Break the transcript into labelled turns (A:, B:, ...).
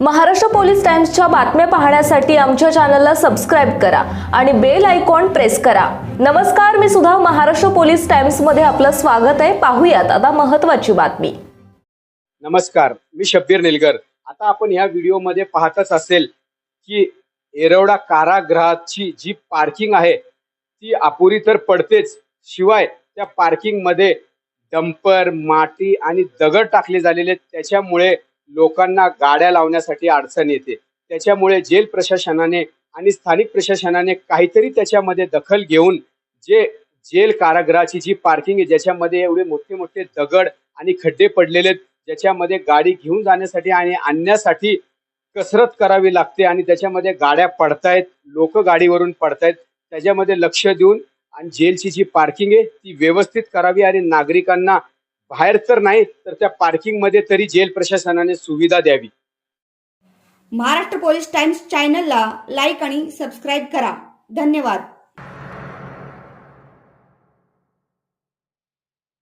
A: Maharashtra police टाइम्सच्या बातम्या पाहण्यासाठी आमच्या चॅनलला सबस्क्राईब करा आणि बेल आयकॉन प्रेस करा. नमस्कार मी सुद्धा महाराष्ट्र पोलीस टाइम्समध्ये आपलं स्वागत आहे. पाहूयात आता महत्वाची बातमी.
B: नमस्कार मी शब्बीर निलगर. आता आपण या व्हिडिओमध्ये पाहतच असेल की एरवडा कारागृहाची जी पार्किंग आहे ती अपुरी तर पडतेच. शिवाय त्या पार्किंगमध्ये डंपर माती आणि दगड टाकले झालेले आहेत. त्याच्यामुळे लोकांना गाड्या लावण्यासाठी अडचण येते. त्याच्यामुळे जेल प्रशासनाने आणि स्थानिक प्रशासनाने काहीतरी त्याच्यामध्ये दखल घेऊन जे जेल कारागृहाची जी पार्किंग आहे ज्याच्यामध्ये एवढे मोठे मोठे दगड आणि खड्डे पडलेले आहेत ज्याच्यामध्ये गाडी घेऊन जाण्यासाठी आणि आणण्यासाठी कसरत करावी लागते आणि त्याच्यामध्ये गाड्या पडतायत लोक गाडीवरून पडतायत त्याच्यामध्ये लक्ष देऊन आणि जेलची जी पार्किंग आहे ती व्यवस्थित करावी आणि नागरिकांना बाहेर तर नाही तर त्या पार्किंगमध्ये तरी जेल प्रशासनाने सुविधा द्यावी.
C: महाराष्ट्र पोलीस टाइम्स चॅनलला लाईक आणि सबस्क्राईब करा. धन्यवाद.